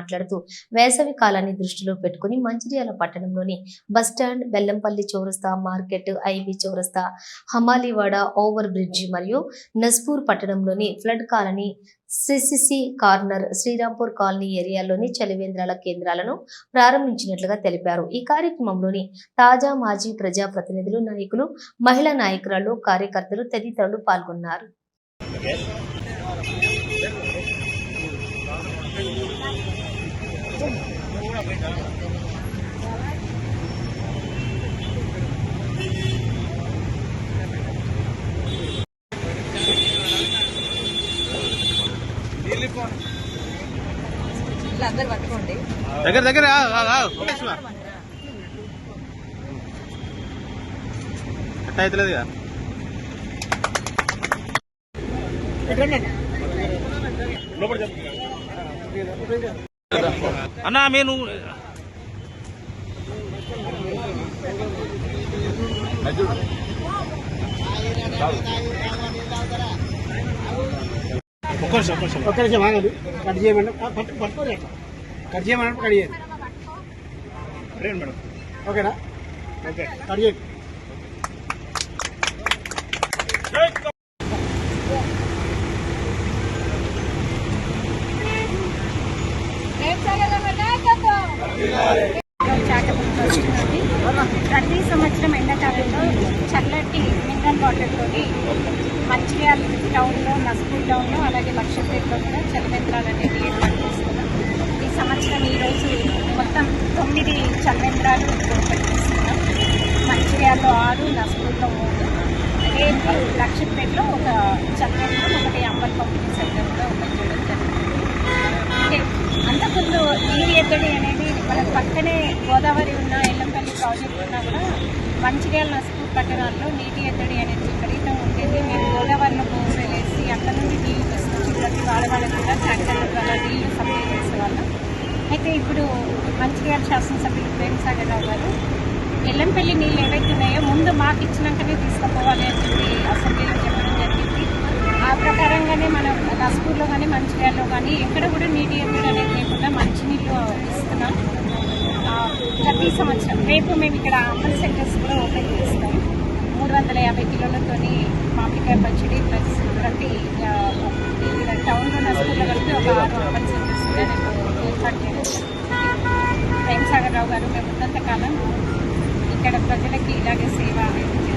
మాట్లాడుతూ వేసవి కాలాన్ని దృష్టిలో పెట్టుకుని మంచిర్యాల పట్టణంలోని బస్టాండ్ బెల్లంపల్లి చౌరస్తా మార్కెట్ ఐబీ చౌరస్తా హమాలీవాడ ఓవర్ బ్రిడ్జి మరియు నస్పూర్ పట్టణంలోని flood colony CCC corner Srirampur colony ఏరియాలోని చలివేంద్రాల కేంద్రాలను ప్రారంభించినట్లుగా తెలిపారు ఈ కార్యక్రమంలోని తాజా మాజీ ప్రజా ప్రతినిధులు నాయకులు మహిళా నాయకురాలు కార్యకర్తలు తదితరులు పాల్గొన్నారు Okay. దగ్గర దగ్గర. కట్ అవుతలేదు కదా అన్నా మీరు ఒక్క నిమిషం ఒక్క నిమిషం. ఒక్క నిమిషం ఆగండి. కట్ చేయమంటే పట్టు పట్టుకోండి అట్లా. కట్ చేయమంటే కట్ చేయండి. మేడం ఓకేనా? ఓకే. కట్ చేయండి. ప్రతి సంవత్సరం ఎండాకాలంలో చల్లటి మినరల్ తోటి మంచిర్యాల టౌన్లో నస్పూర్ టౌన్లో అలాగే లక్షపేటలో కూడా చలవేంద్రాలు అనేది ఏర్పాటు చేస్తున్నాం. ఈ సంవత్సరం ఈరోజు మొత్తం తొమ్మిది చలవేంద్రాలు ఏర్పాటు చేస్తున్నాం. మంచిర్యాలలో ఆరు నస్పూర్లో మూడు. రేపు లక్షపేటలో ఒక చలవేంద్రం ఒకటి అంబల్ పంపిణీ సెంటర్ కూడా ఒకటి చేయడం జరిగింది. అంటే అంతకుముందు నీరు ఎద్దడి అనేది మన పక్కనే గోదావరి ఉన్న ఎల్లంపల్లి ప్రాజెక్ట్ ఉన్నా కూడా మంచిర్యాల నస్పూర్ పట్టణాల్లో నీటి ఎద్దడి అనేది విపరీతంగా ఉండేది. మేము గోదావరిలో బోర్లు వెళ్ళేసి అక్కడ నుండి నీళ్ళు తీసుకొచ్చి ప్రతి వాడవాళ్ళకి కూడా ట్యాంకర్ల ద్వారా నీళ్ళు సప్లై చేసేవాళ్ళం. అయితే ఇప్పుడు మంచిర్యాల శాసనసభ్యులు ప్రేమసాగర్ రావు గారు ఎల్లంపల్లి నీళ్ళు ఏవైతే ఉన్నాయో ముందు మాకు ఇచ్చినాకనే తీసుకుపోవాలి అని చెప్పి అసెంబ్లీలో చెప్పడం జరిగింది. ఆ ప్రకారంగానే మనం నస్పూర్లో కానీ మంచిర్యాలలో కానీ ఎక్కడ కూడా నీటి ఎద్దడి అనేది లేకుండా మంచినీళ్ళు ఇస్తున్నాం. ప్రతి సంవత్సరం రేపు మేము ఇక్కడ అంబల్ సెంటర్స్ కూడా ఓపెన్ చేస్తాం. మూడు వందల యాభై కిలోలతో మామిడికాయ పచ్చడి ప్లస్ ప్రతి టౌన్లో ఇక్కడ టౌన్లో కలిపి ఒక ఆరు అంబల్ సెంటర్స్ కూడా నేను ఏర్పాటు చేయడం ప్రేమసాగర్ రావు గారు మేము ఉన్నంతకాలం ఇక్కడ ప్రజలకి ఇలాగే సేవ అనేది